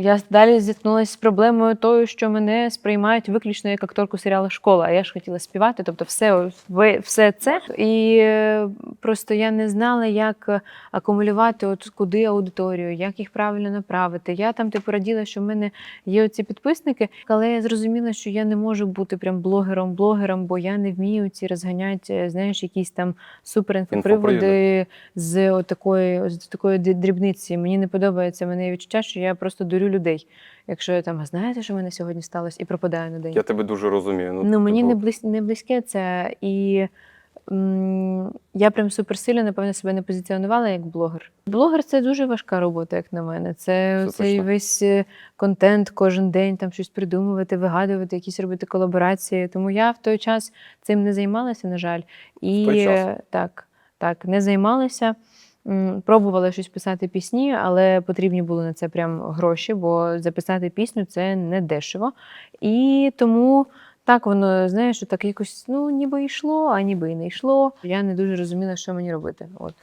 я далі зіткнулася з проблемою тою, що мене сприймають виключно як акторку серіалу Школа. А я ж хотіла співати, тобто все, все це. І е, просто я не знала, як е, акумулювати от куди аудиторію, як їх правильно направити. Я там типу раділа, що в мене є оці підписники, але я зрозуміла, що я не можу бути прям блогером-блогером, бо я не вмію ці розганяти, знаєш, якісь там суперінфоприводи з отакої, з такої дрібниці. Мені не подобається мене відчуття, що я просто дурю людей. Якщо я там, а знаєте, що в мене сьогодні сталося, і пропадаю на день. Я тебе дуже розумію. Ну, мені типу, не, близь, не близьке це. І я прям суперсильно, напевно, себе не позиціонувала як блогер. Блогер це дуже важка робота, як на мене. Це Це цей весь е, контент кожен день, там щось придумувати, вигадувати, якісь робити колаборації. Тому я в той час цим не займалася, на жаль. І той час? е, так, так, не займалася. Пробувала щось писати пісні, але потрібні були на це прям гроші, бо записати пісню це не дешево. І тому так воно, знаєш, так якось ну ніби йшло, а ніби і не йшло. Я не дуже розуміла, що мені робити. От.